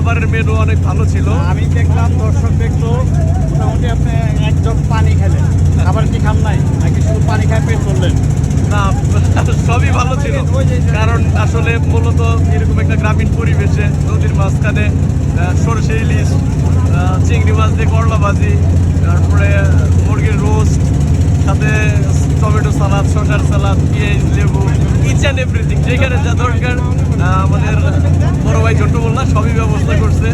খাবারের মেনু অনেক ভালো ছিল। আমি দেখলাম দর্শক দেখল মোটামুটি আপনি এক জগ পানি খেলেন। খাবার কি খান নাই নাকি শুধু পানি খায় পেট করলেন না সবই ভালো ছিল। কারণ আসলে মূলত এরকম একটা গ্রামীণ পরিবেশে নদীর মাঝখানে সরষে ইলিশ চিংড়ি মাছ দিয়ে করলা ভাজি তারপরে মুরগির রোস্ট সাথে টমেটো সালাদ, শসার সালাদ, পেঁয়াজ, লেবু ইচ অ্যান্ড এভরিথিং যেখানে যা দরকার আমাদের বড় ভাই ছোট্ট মোল্লা সবই ব্যবস্থা করছে।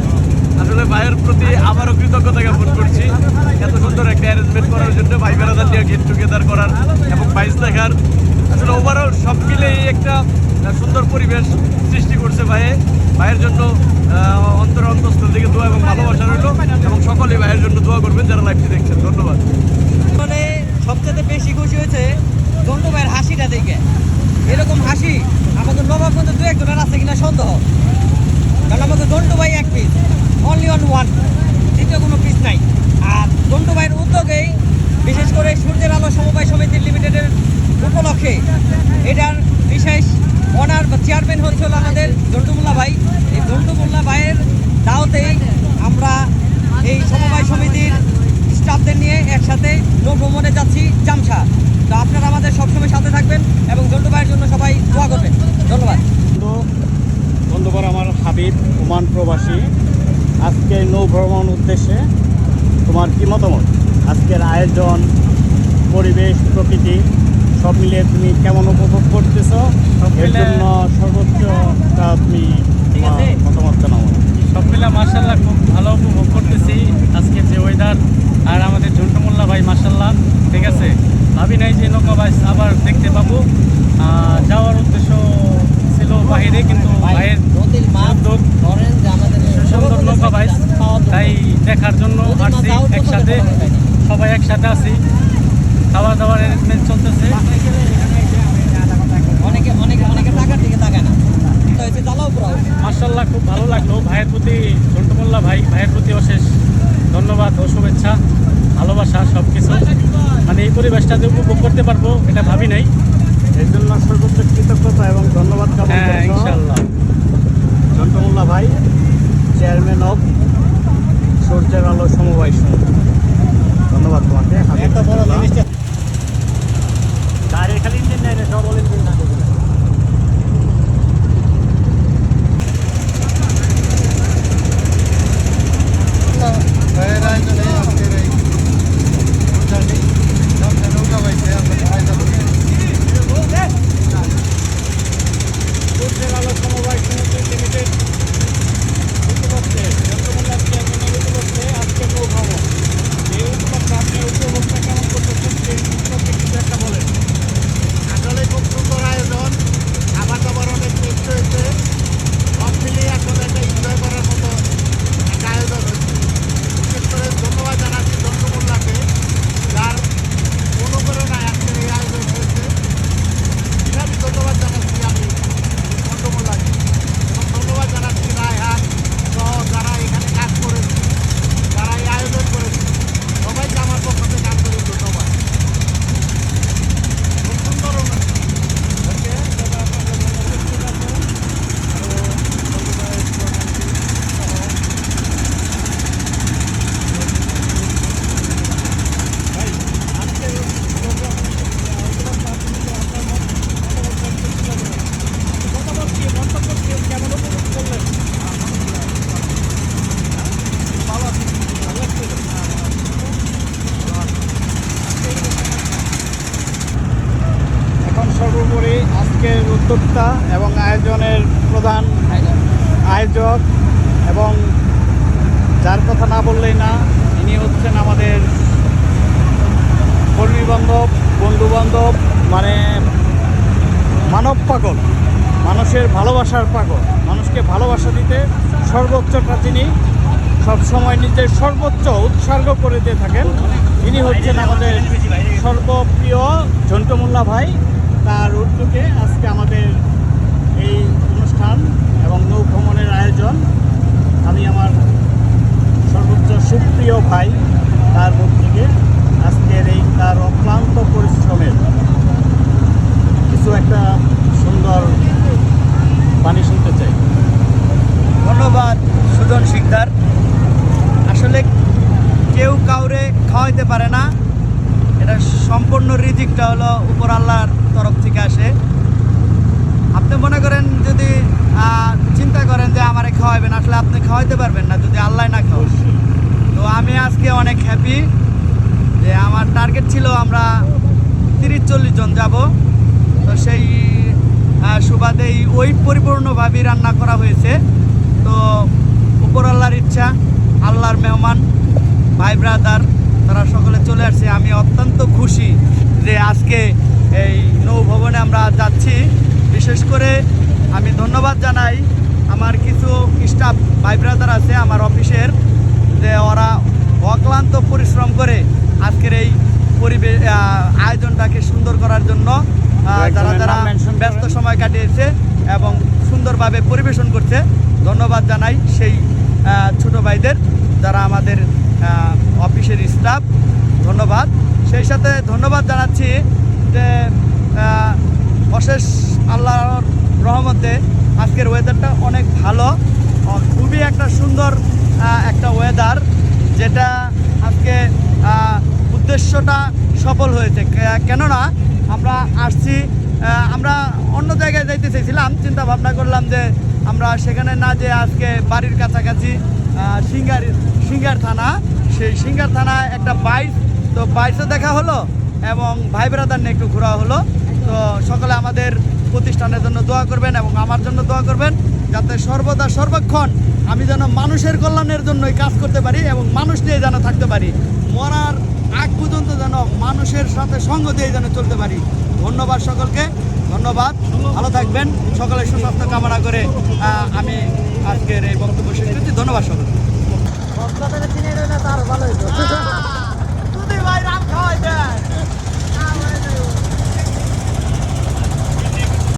আসলে ভাইয়ের প্রতি আবারও কৃতজ্ঞতা জ্ঞাপন করছি। এত সুন্দর একটা অ্যারেঞ্জমেন্ট করার জন্য ভাই বেড়াদার নিয়ে গেট টুগেদার করার এবং বাইস দেখার। আসলে ওভারঅল সব মিলে একটা সুন্দর পরিবেশ সৃষ্টি করছে ভাইয়ে। ভাইয়ের জন্য অন্তর অন্তস্থল থেকে দোয়া এবং ভালোবাসা রইল। এবং সকলেই ভাইয়ের জন্য দোয়া করবেন যারা লাইভটি দেখছেন। ধন্যবাদ মানে সবচেয়ে বেশি খুশি হয়েছে জন্টু ভাইয়ের হাসিটা দেখে এরকম হাসি আমাদের নবাবগঞ্জে দু একজনের আছে কিনা সন্দেহ কারণ আমাদের জন্টু ভাই এক পিস অনলি অন ওয়ান দ্বিতীয় কোনো পিস নাই আর জন্টু ভাইয়ের উদ্যোগেই বিশেষ করে সূর্যের আলো সমবায় সমিতি লিমিটেডের উপলক্ষে এটার বিশেষ অনার চেয়ারম্যান হচ্ছে হলো আমাদের জন্টুমুল্লা ভাই। এই জন্টু মোল্লা ভাইয়ের দাওতেই আমরা এই সমবায় সমিতির স্টাফদের নিয়ে একসাথে ভ্রমণে যাচ্ছি জামশা। তো আপনারা আমাদের সবসময় সাথে থাকবেন এবং জন্টু ভাইয়ের জন্য সবাই দোয়া করবেন। ধন্যবাদ। বন্ধু বন্ধুবার আমার হাবিব, ওমান প্রবাসী, আজকে নৌ ভ্রমণ উদ্দেশ্যে তোমার কি মতামত? আজকের আয়োজন পরিবেশ প্রকৃতি সব মিলিয়ে তুমি কেমন উপভোগ করতেছ? সব এর মিলে- জন্য সর্বোচ্চটা তুমি ঠিক আছে। মতামত জানাব সব মিলে মার্শাল্লাহ খুব ভালো উপভোগ করতেছি আজকে যে ওয়েদার আর আমাদের ঝন্টু মোল্লা ভাই মার্শাল্লাহ ঠিক আছে? ভাবি নাই যে নৌকা বাইস আবার দেখতে পাবো। যাওয়ার উদ্দেশ্য ছিল বাহিরে কিন্তু ভাইয়ের উদ্যোগ ধরেন যে আমাদের সুন্দর নৌকা বাইস তাই দেখার জন্য আসছি একসাথে। সবাই একসাথে আছি। খাওয়া দাওয়ার অ্যারেঞ্জমেন্ট চলতেছে। অনেকে অনেকে অনেকে টাকার দিকে তাকায় না। তো হচ্ছে জ্বালাও পুরাও মার্শাল্লাহ খুব ভালো লাগল। ভাইয়ের প্রতি ঝন্টু মোল্লা ভাই ভাইয়ের প্রতি অশেষ ধন্যবাদ ও শুভেচ্ছা ভালোবাসা সব কিছু মানে এই পরিবেশটা যে উপভোগ করতে পারব এটা ভাবি নাই। এর জন্য সর্বোচ্চ কৃতজ্ঞতা এবং ধন্যবাদ হ্যাঁ করছ। ইনশাল্লাহ জন্টমুল্লা ভাই চেয়ারম্যান অফ সূর্যের আলো সমবায় সমিতি ধন্যবাদ তোমাকে। একটা বড় গাড়ি খালি ইঞ্জিন নেই রে সব ইঞ্জিন না সূর্যের আলো সমবায় সমিতি লিমিটেড উপলক্ষে চন্দ্রমোল্লার চেয়ারম্যানের উপলক্ষে আজকে নৌ ভ্রমণ এই উপলক্ষে আপনি উপভোগটা কেমন করতেছেন সেই সম্পর্কে কিছু একটা বলেন আসলে খুব সুন্দর আয়োজন খাবার দাবার অনেক টেস্ট হয়েছে সব মিলিয়ে আসলে একটা এনজয় করার মতো একটা আয়োজন হয়েছে বিশেষ করে ধন্যবাদ জানাচ্ছি চন্দ্রমোল্লাকে যার অনুপ্রেরণায় আজকের এই আয়োজন হয়েছে বিশালই ধন্যবাদ জানাচ্ছি আমি চন্দ্রমোল্লাকে এবং ধন্যবাদ জানাচ্ছি রায়হান সহ যারা এখানে কাজ করেছে যারা এই আয়োজন করেছে সবাইকে আমার পক্ষ থেকে আন্তরিক ধন্যবাদ খুব সুন্দর অনুষ্ঠান এখন সর্বোপরি আজকের উদ্যোক্তা এবং আয়োজনের প্রধান আয়োজক এবং যার কথা না বললেই না, ইনি হচ্ছেন আমাদের কর্মী বান্ধব, বন্ধু বান্ধব মানে মানব পাগল, মানুষের ভালোবাসার পাগল। মানুষকে ভালোবাসা দিতে সর্বোচ্চটা তিনি সবসময় নিজের সর্বোচ্চ উৎসর্গ করে দিয়ে থাকেন, ইনি হচ্ছেন আমাদের সর্বপ্রিয় ঝন্টু মোল্লা ভাই। তার উদ্যোগে আজকে আমাদের এই অনুষ্ঠান এবং নৌ ভ্রমণের আয়োজন। আমি আমার সর্বোচ্চ সুপ্রিয় ভাই তার মুখ থেকে আজকের এই তার অক্লান্ত পরিশ্রমের কিছু একটা সুন্দর পানি শুনতে চাই। ধন্যবাদ, সুজন শিকদার। আসলে কেউ কাউরে খাওয়াইতে পারে না। এটা সম্পূর্ণ রিজিকটা হলো উপর আল্লাহর তরফ তিরিশ চল্লিশ জন যাব। তো সেই সুবাদেই ওই পরিপূর্ণভাবেই রান্না করা হয়েছে। তো উপর আল্লাহর ইচ্ছা, আল্লাহর মেহমান, ভাই ব্রাদার, তারা সকলে চলে আসছে। আমি অত্যন্ত খুশি যে আজকে এই নৌভবনে আমরা যাচ্ছি। বিশেষ করে আমি ধন্যবাদ জানাই আমার কিছু স্টাফ ভাই ব্রাদার আছে আমার অফিসের, যে ওরা অক্লান্ত পরিশ্রম করে পরিবেশ আয়োজনটাকে সুন্দর করার জন্য যারা যারা। ব্যস্ত সময় কাটিয়েছে এবং সুন্দরভাবে পরিবেশন করছে ধন্যবাদ জানাই সেই ছোট ভাইদের যারা আমাদের অফিসের স্টাফ ধন্যবাদ সেই সাথে ধন্যবাদ জানাচ্ছি যে অশেষ আল্লাহর রহমতে আজকের ওয়েদারটা অনেক ভালো খুবই একটা সুন্দর একটা ওয়েদার যেটা উদ্দেশ্যটা সফল হয়েছে। কেননা আমরা আসছি আমরা অন্য জায়গায় যাইতে চাইছিলাম চিন্তা ভাবনা করলাম যে আমরা সেখানে না যে আজকে বাড়ির কাছাকাছি সিঙ্গার সিঙ্গার থানা। সেই সিঙ্গার থানা একটা বাইক তো বাইসে দেখা হলো এবং ভাই ব্রাদার নিয়ে একটু ঘোরা হলো। তো সকলে আমাদের প্রতিষ্ঠানের জন্য দোয়া করবেন এবং আমার জন্য দোয়া করবেন, যাতে সর্বদা, সর্বক্ষণ আমি যেন মানুষের কল্যাণের জন্যই কাজ করতে পারি এবং মানুষ নিয়ে যেন থাকতে পারি। মরার আগ পর্যন্ত যেন মানুষের সাথে সঙ্গ দিয়ে যেন চলতে পারি। ধন্যবাদ সকলকে ধন্যবাদ ভালো থাকবেন সকলে সুস্বাস্থ্য কামনা করে আমি আজকের এই বক্তব্য শেষ করছি ধন্যবাদ সকলকে। তার ভালো